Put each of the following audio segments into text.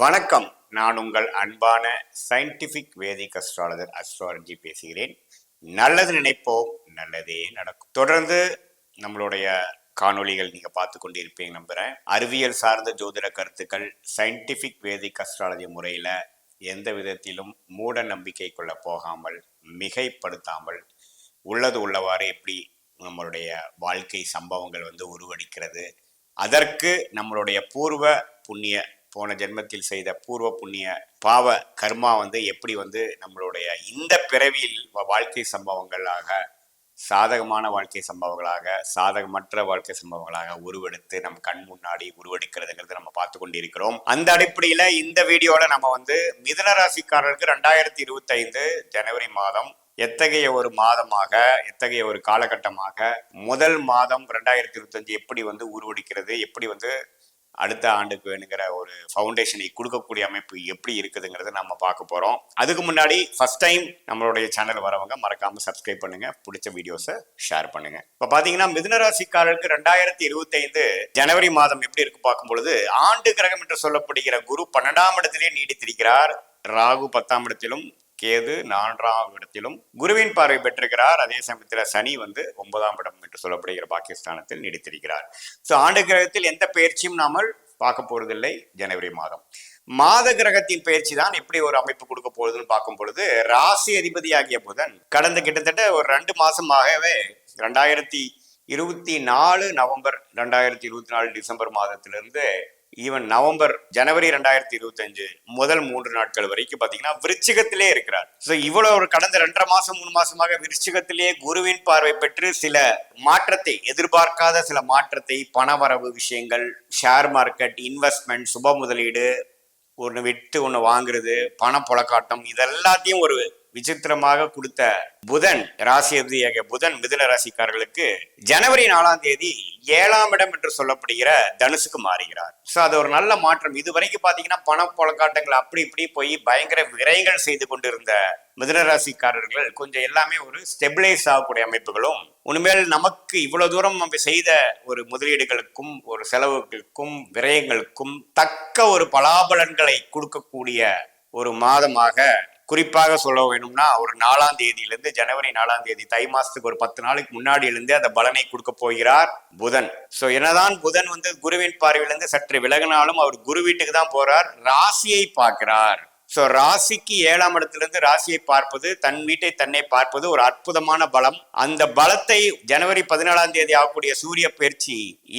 வணக்கம். நான் உங்கள் அன்பான சயின்டிபிக் வேதிக் அஸ்ட்ராலஜர் அஸ்ட்ராலஜி பேசுகிறேன். நல்லது நினைப்போம் நல்லதே நடக்கும். தொடர்ந்து நம்மளுடைய காணொளிகள் நீங்க பார்த்து கொண்டிருப்பீங்க நம்புறேன். அறிவியல் சார்ந்த ஜோதிட கருத்துக்கள் சயின்டிபிக் வேதிக் அஸ்ட்ராலஜி முறையில எந்த விதத்திலும் மூட நம்பிக்கை கொள்ள போகாமல் மிகைப்படுத்தாமல் உள்ளது உள்ளவாறு எப்படி நம்மளுடைய வாழ்க்கை சம்பவங்கள் வந்து உருவடிக்கிறது அதற்கு நம்மளுடைய பூர்வ புண்ணிய போன ஜென்மத்தில் செய்த பூர்வ புண்ணிய பாவ கர்மா வந்து எப்படி வந்து நம்மளுடைய இந்த பிறவியில் வ- வாழ்க்கை சம்பவங்களாக சாதகமான வாழ்க்கை சம்பவங்களாக சாதகமற்ற வாழ்க்கை சம்பவங்களாக உருவெடுத்து நம் கண் முன்னாடி உருவெடுக்கிறதுங்கிறது நம்ம பார்த்து கொண்டிருக்கிறோம். அந்த அடிப்படையில் இந்த வீடியோவில் நம்ம வந்து மிதன ராசிக்காரர்களுக்கு ரெண்டாயிரத்தி இருபத்தைந்து ஜனவரி மாதம் எத்தகைய ஒரு மாதமாக எத்தகைய ஒரு காலகட்டமாக முதல் மாதம் ரெண்டாயிரத்தி இருபத்தஞ்சு எப்படி வந்து உருவடிக்கிறது எப்படி வந்து அடுத்த ஆண்டுக்கு வேணுங்கிற ஒரு ஃபவுண்டேஷனை கொடுக்கக்கூடிய அமைப்பு எப்படி இருக்குதுங்கிறத நம்ம பார்க்க போகிறோம் அதுக்கு முன்னாடி ஃபஸ்ட் டைம் நம்மளுடைய சேனல் வரவங்க மறக்காம சப்ஸ்கிரைப் பண்ணுங்க. பிடிச்ச வீடியோஸை ஷேர் பண்ணுங்க. இப்போ பார்த்தீங்கன்னா மிதுனராசிக்காரருக்கு ரெண்டாயிரத்தி இருபத்தைந்து ஜனவரி மாதம் எப்படி இருக்கு பார்க்கும் பொழுது ஆண்டு கிரகம் என்று சொல்லப்படுகிற குரு பன்னெண்டாம் இடத்திலே நீடித்திருக்கிறார். ராகு பத்தாம் இடத்திலும் கேது நான்காம் இடத்திலும் குருவின் பார்வை பெற்றிருக்கிறார். அதே சமயத்தில் சனி வந்து ஒன்பதாம் இடம் என்று சொல்லப்படுகிற பாகிஸ்தானத்தில் நீடித்திருக்கிறார். ஸோ ஆண்டு கிரகத்தில் எந்த பயிற்சியும் நாமல் பார்க்க போறதில்லை. ஜனவரி மாதம். மாத கிரகத்தின் பயிற்சி தான் எப்படி ஒரு அமைப்பு கொடுக்க போகுதுன்னு பார்க்கும் பொழுது ராசி அதிபதியாகிய புதன் கடந்த கிட்டத்தட்ட ஒரு ரெண்டு மாசமாகவே ரெண்டாயிரத்தி இருபத்தி நாலு நவம்பர் ரெண்டாயிரத்தி இருபத்தி நாலு டிசம்பர் மாதத்திலிருந்து ஈவன் நவம்பர் ஜனவரி ரெண்டாயிரத்தி இருபத்தஞ்சு முதல் மூன்று நாட்கள் வரைக்கும் பார்த்தீங்கன்னா விருச்சிகத்திலே இருக்கிறார். ஸோ இவ்வளோ ஒரு கடந்த ரெண்டரை மாசம் மூணு மாசமாக விருச்சிகத்திலே குருவின் பார்வை பெற்று சில மாற்றத்தை எதிர்பார்க்காத சில மாற்றத்தை பணவரவு விஷயங்கள் ஷேர் மார்க்கெட் இன்வெஸ்ட்மெண்ட் சுப முதலீடு ஒன்று விட்டு ஒன்று வாங்குறது பணப்புழக்காட்டம் இதெல்லாத்தையும் ஒரு விசித்திரமாக கொடுத்த புதன் ராசி அதிபதியாகிய புதன் மிதுன ராசிக்காரர்களுக்கு ஜனவரி நாலாம் தேதி ஏழாம் இடம் என்று சொல்லப்படுகிற தனுசுக்கு மாறுகிறார். ஸோ அது ஒரு நல்ல மாற்றம். இது வரைக்கும் பார்த்தீங்கன்னா பண புழக்காட்டங்கள் அப்படி இப்படி போய் பயங்கர விரயங்கள் செய்து கொண்டிருந்த மிதுன ராசிக்காரர்கள் கொஞ்சம் எல்லாமே ஒரு ஸ்டெபிளைஸ் ஆகக்கூடிய அமைப்புகளும் உண்மையில் நமக்கு இவ்வளவு தூரம் நம்ம செய்த ஒரு முதலீடுகளுக்கும் ஒரு செலவுகளுக்கும் விரயங்களுக்கும் தக்க ஒரு பலாபலன்களை கொடுக்கக்கூடிய ஒரு மாதமாக குறிப்பாக சொல்ல வேணும்னா ஒரு நாலாம் தேதியிலிருந்து ஜனவரி நாலாம் தேதி தை மாசத்துக்கு ஒரு பத்து நாளைக்கு முன்னாடியிலிருந்து அந்த பலனை கொடுக்க போகிறார் புதன். சோ என்னதான் புதன் வந்து குருவின் பார்வையிலிருந்து சற்று விலகினாலும் அவர் குரு வீட்டுக்கு தான் போறார் ராசியை பார்க்கிறார். ஸோ ராசிக்கு ஏழாம் இடத்திலிருந்து ராசியை பார்ப்பது தன் வீட்டை தன்னை பார்ப்பது ஒரு அற்புதமான பலம். அந்த பலத்தை ஜனவரி பதினாலாம் தேதி ஆகக்கூடிய சூரிய பயிற்சி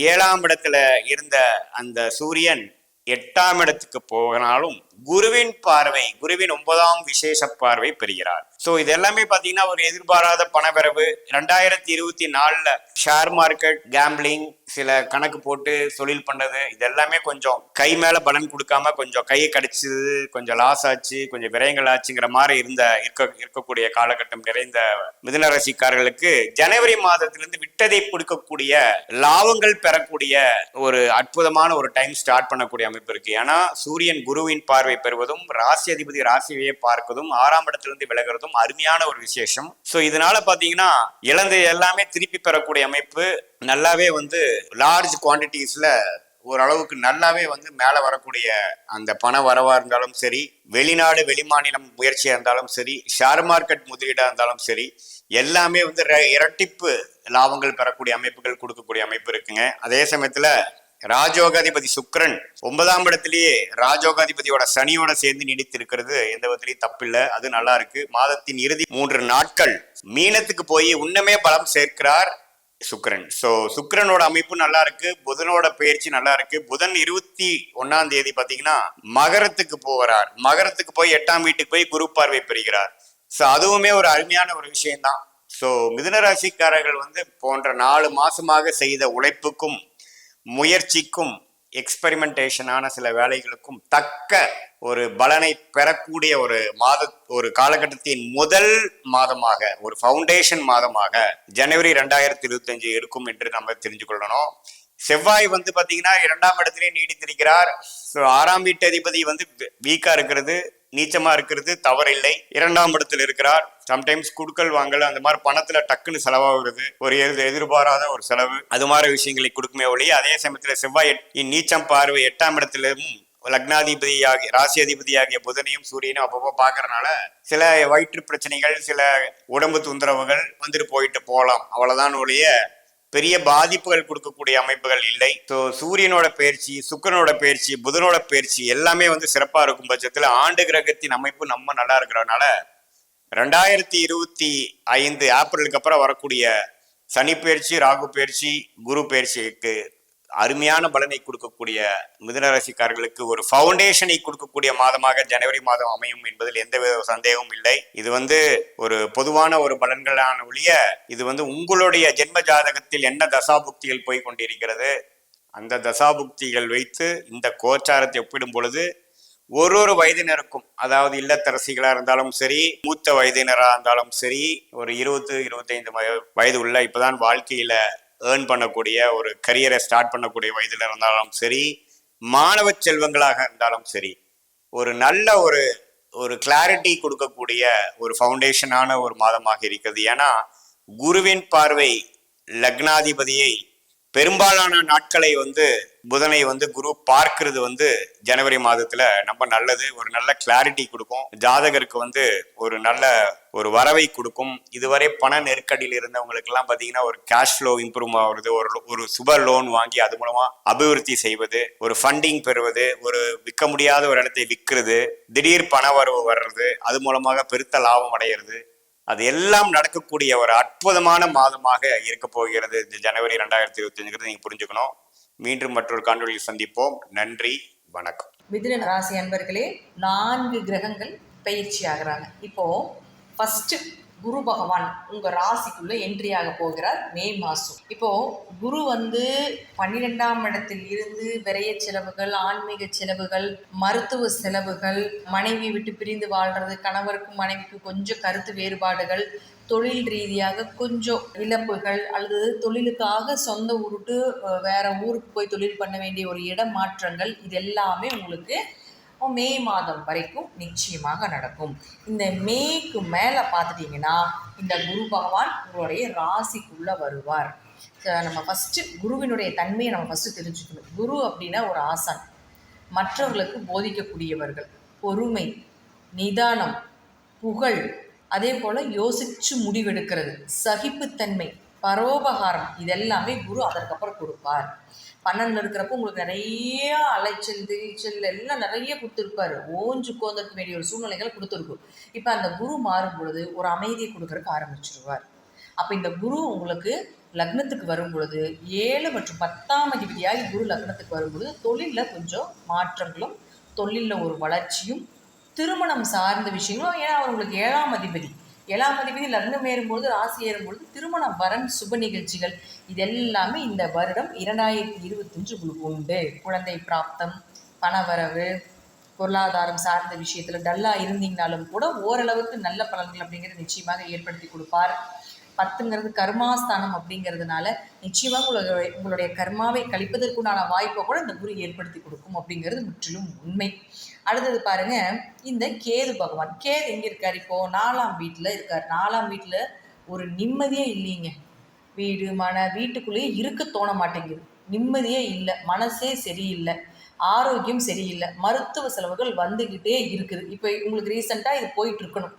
ஏழாம் இடத்துல இருந்த அந்த சூரியன் எட்டாம் இடத்துக்கு போகனாலும் குருவின் பார்வை குருவின் ஒன்பதாம் விசேஷ பார்வை பெறுகிறார். சோ இது எல்லாமே பாத்தீங்கன்னா ஒரு எதிர்பாராத பணவரவு. ரெண்டாயிரத்தி இருபத்தி நாலுல ஷேர் மார்க்கெட் கேம்பிளிங் சில கணக்கு போட்டு தொழில் பண்ணது இது எல்லாமே கொஞ்சம் கை மேல பலன் கொடுக்காம கொஞ்சம் கையை கடிச்சது கொஞ்சம் லாஸ் ஆச்சு கொஞ்சம் விரயங்கள் ஆச்சுங்கிற மாதிரி இருந்த இருக்க இருக்கக்கூடிய காலகட்டம் நிறைந்த மிதுனராசிக்காரர்களுக்கு ஜனவரி மாதத்திலிருந்து விட்டதை கொடுக்கக்கூடிய லாபங்கள் பெறக்கூடிய ஒரு அற்புதமான ஒரு டைம் ஸ்டார்ட் பண்ணக்கூடிய அமைப்பு இருக்கு. ஏன்னா சூரியன் குருவின் பார்வை பெறுவதும் ராசி அதிபதி ராசியை பார்க்கதும் ஆறாம் இடத்திலிருந்து விலகிறதும் அருமையான ஒரு விசேஷம். சோ இதனால பாத்தீங்கன்னா இழந்த எல்லாமே திருப்பி பெறக்கூடிய அமைப்பு நல்லாவே வந்து லார்ஜ் குவான்டிட்டிஸ்ல ஓரளவுக்கு நல்லாவே வந்து மேலே வரக்கூடிய அந்த பண வரவா இருந்தாலும் சரி வெளிநாடு வெளிமாநிலம் முயற்சியா இருந்தாலும் சரி ஷேர் மார்க்கெட் முதலீடா இருந்தாலும் சரி எல்லாமே வந்து இரட்டிப்பு லாபங்கள் பெறக்கூடிய அமைப்புகள் கொடுக்கக்கூடிய அமைப்பு இருக்குங்க. அதே சமயத்துல ராஜோகாதிபதி சுக்ரன் ஒன்பதாம் இடத்திலேயே ராஜோகாதிபதியோட சனியோட சேர்ந்து நீடித்திருக்கிறது. எந்த விதத்திலையும் தப்பில்லை. அது நல்லா இருக்கு. மாதத்தின் இறுதி மூன்று நாட்கள் மீனத்துக்கு போய் உன்னமே பலம் சேர்க்கிறார் சுக்கரன். சோ சுக்கிரனோட அமைப்பு நல்லா இருக்கு. புதனோட பயிற்சி நல்லா இருக்கு. புதன் இருபத்தி ஒன்னாம் தேதி பாத்தீங்கன்னா மகரத்துக்கு போகிறார் மகரத்துக்கு போய் எட்டாம் வீட்டுக்கு போய் குரு பார்வை பெறுகிறார். சோ அதுவுமே ஒரு அருமையான ஒரு விஷயம்தான். சோ மிதுனராசிக்காரர்கள் வந்து போன்ற நாலு மாசமாக செய்த உழைப்புக்கும் முயற்சிக்கும் எக்ஸ்பெரிமெண்டேஷனான சில வேலைகளுக்கும் தக்க ஒரு பலனை பெறக்கூடிய ஒரு மாத ஒரு காலகட்டத்தின் முதல் மாதமாக ஒரு ஃபவுண்டேஷன் மாதமாக ஜனவரி ரெண்டாயிரத்தி இருபத்தஞ்சு இருக்கும் என்று நம்ம தெரிஞ்சு கொள்ளணும் செவ்வாய் வந்து பார்த்தீங்கன்னா இரண்டாம் இடத்திலே நீடித்திருக்கிறார். ஸோ ஆறாம் வீட்டு அதிபதி வந்து வீக்கா இருக்கிறது. நீச்சமா இருக்கிறது தவறில்லை. இரண்டாம் இடத்தில் இருக்கிறார். சம்டைம்ஸ் குடுக்கல் வாங்கல் அந்த மாதிரி பணத்துல டக்குன்னு செலவாகிறது ஒரு எது எதிர்பாராத ஒரு செலவு. அது மாதிரி விஷயங்களை கொடுக்குமே ஒழிய அதே சமயத்துல செவ்வாய் எட்- நீச்சம் பார்வை எட்டாம் இடத்திலும் லக்னாதிபதியாகிய ராசி அதிபதியாகிய புதனையும் சூரியனும் அப்பப்போ பார்க்கறனால சில வயிற்று பிரச்சனைகள் சில உடம்பு தொந்தரவுகள் வந்துட்டு போயிட்டு போகலாம். அவ்வளவுதான் ஒழிய பெரிய பாதிப்புகள் கொடுக்கக்கூடிய அமைப்புகள் இல்லை. ஸோ சூரியனோட பயிற்சி சுக்கரனோட பயிற்சி புதனோட பயிற்சி எல்லாமே வந்து சிறப்பாக இருக்கும் பட்சத்தில் ஆண்டு கிரகத்தின் அமைப்பு நம்ம நல்லா இருக்கிறதுனால ரெண்டாயிரத்தி இருபத்தி ஐந்து ஏப்ரலுக்கு அப்புறம் வரக்கூடிய சனி பயிற்சி ராகு பயிற்சி குரு பயிற்சிக்கு அருமையான பலனை கொடுக்கக்கூடிய மிதுனராசிக்காரர்களுக்கு ஒரு ஃபவுண்டேஷனை கொடுக்கக்கூடிய மாதமாக ஜனவரி மாதம் அமையும் என்பதில் எந்தவித சந்தேகமும் இல்லை. இது வந்து ஒரு பொதுவான ஒரு பலன்களான ஒழிய இது வந்து உங்களுடைய ஜென்ம ஜாதகத்தில் என்ன தசாபுக்திகள் போய் கொண்டிருக்கிறது அந்த தசாபுக்திகள் வைத்து இந்த கோச்சாரத்தை ஒப்பிடும் பொழுது ஒரு ஒரு வயதினருக்கும் அதாவது இல்லத்தரசிகளாக இருந்தாலும் சரி மூத்த வயதினராக இருந்தாலும் சரி ஒரு இருபது இருபத்தைந்து வய- வயது உள்ள இப்போதான் வாழ்க்கையில ஏர்ன் பண்ணக்கூடிய ஒரு கரியரை ஸ்டார்ட் பண்ணக்கூடிய வயதில் இருந்தாலும் சரி மாணவ செல்வங்களாக இருந்தாலும் சரி ஒரு நல்ல ஒரு ஒரு கிளாரிட்டி கொடுக்கக்கூடிய ஒரு ஃபவுண்டேஷனான ஒரு மாதமாக இருக்கிறது. ஏன்னா குருவின் பார்வை லக்னாதிபதியை பெரும்பாலான நாட்களை வந்து புதனை வந்து குரு பார்க்கிறது வந்து ஜனவரி மாதத்துல ரொம்ப நல்லது. ஒரு நல்ல கிளாரிட்டி கொடுக்கும். ஜாதகருக்கு வந்து ஒரு நல்ல ஒரு வரவை கொடுக்கும். இதுவரை பண நெருக்கடியில் இருந்தவங்களுக்கு எல்லாம் பாத்தீங்கன்னா ஒரு கேஷ் ஃப்ளோ இம்ப்ரூவ் ஆகுறது ஒரு ஒரு சுப லோன் வாங்கி அது மூலமா அபிவிருத்தி செய்வது ஒரு ஃபண்டிங் பெறுவது ஒரு விற்க முடியாத ஒரு இடத்தை விற்கிறது திடீர் பண வரவு வர்றது அது மூலமாக பெருத்த லாபம் அடையிறது. அது எல்லாம் நடக்கக்கூடிய ஒரு அற்புதமான மாதமாக இருக்க போகிறது. இந்த ஜனவரி ரெண்டாயிரத்தி இருபத்தி அஞ்சுங்கிறது நீங்க புரிஞ்சுக்கணும். மீண்டும் மற்றொரு காணொலியில் சந்திப்போம். நன்றி வணக்கம். மிதுன ராசி அன்பர்களே நான்கு கிரகங்கள் பயிற்சி ஆகிறாங்க இப்போ ஃபர்ஸ்ட் குரு பகவான் உங்க ராசிக்குள்ள என்ட்ரி ஆக போகிறார் மே மாசம். இப்போ குரு வந்து பன்னிரெண்டாம் இடத்தில் இருந்து விரைய செலவுகள் ஆன்மீக செலவுகள் மருத்துவ செலவுகள் மனைவி விட்டு பிரிந்து வாழ்றது கணவருக்கும் மனைவிக்கும் கொஞ்சம் கருத்து வேறுபாடுகள் தொழில் ரீதியாக கொஞ்சம் இழப்புகள் அல்லது தொழிலுக்காக சொந்த ஊருட்டு வேற ஊருக்கு போய் தொழில் பண்ண வேண்டிய ஒரு இடம் மாற்றங்கள் இது எல்லாமே உங்களுக்கு மே மாதம் வரைக்கும் நிச்சயமாக நடக்கும். இந்த மேக்கு மேலே பார்த்துட்டிங்கன்னா இந்த குரு பகவான் உங்களுடைய ராசிக்குள்ளே வருவார். நம்ம ஃபஸ்ட்டு குருவினுடைய தன்மையை நம்ம ஃபஸ்ட்டு தெரிஞ்சுக்கணும். குரு அப்படின்னா ஒரு ஆசான். மற்றவர்களுக்கு போதிக்கக்கூடியவர்கள். பொறுமை நிதானம் புகழ் அதே போல் யோசித்து முடிவெடுக்கிறது. சகிப்புத்தன்மை பரோபகாரம் இதெல்லாமே குரு அதற்கப்புறம் கொடுப்பார். பன்னெண்டில் இருக்கிறப்போ உங்களுக்கு நிறைய அலைச்சல் திரிச்சல் எல்லாம் நிறைய கொடுத்துருப்பாரு. ஓஞ்சு கோந்தத்துக்கு வேண்டிய ஒரு சூழ்நிலைகளை கொடுத்துருக்கும். இப்போ அந்த குரு மாறும் பொழுது ஒரு அமைதியை கொடுக்கறதுக்கு ஆரம்பிச்சிருவார். அப்போ இந்த குரு உங்களுக்கு லக்னத்துக்கு வரும் பொழுது ஏழு மற்றும் பத்தாம் அதிபதியாகி குரு லக்னத்துக்கு வரும் பொழுது தொழிலில் கொஞ்சம் மாற்றங்களும் தொழிலில் ஒரு வளர்ச்சியும் திருமணம் சார்ந்த விஷயங்களும் ஏன்னா அவர் உங்களுக்கு ஏழாம் அதிபதி. ஏழாம் அதிபதி லக்னம் ஏறும்பொழுது ராசி ஏறும்பொழுது திருமணம் வரன் சுப நிகழ்ச்சிகள். இதெல்லாமே இந்த வருடம் இரண்டாயிரத்தி இருபத்தஞ்சு உங்களுக்கு உண்டு. குழந்தை பிராப்தம் பணவரவு பொருளாதாரம் சார்ந்த விஷயத்தில் டல்லாக இருந்தீங்கனாலும் கூட ஓரளவுக்கு நல்ல பலன்கள் அப்படிங்கிறது நிச்சயமாக ஏற்படுத்தி கொடுப்பார். பத்துங்கிறது கர்மாஸ்தானம் அப்படிங்கிறதுனால நிச்சயமாக உங்களுடைய உங்களுடைய கர்மாவை கழிப்பதற்குண்டான வாய்ப்பை கூட இந்த குரு ஏற்படுத்தி கொடுக்கும் அப்படிங்கிறது முற்றிலும் உண்மை. அடுத்தது பாருங்க இந்த கேது பகவான். கேது எங்க இருக்கார் இப்போ? நாலாம் வீட்டில் இருக்கார். நாலாம் வீட்டில் ஒரு நிம்மதியே இல்லைங்க. வீடு மன வீட்டுக்குள்ளேயே இருக்க தோண மாட்டேங்குது. நிம்மதியே இல்லை. மனசே சரியில்லை. ஆரோக்கியம் சரியில்லை. மருத்துவ செலவுகள் வந்துக்கிட்டே இருக்குது. இப்போ உங்களுக்கு ரீசெண்டாக இது போயிட்டு இருக்கணும்.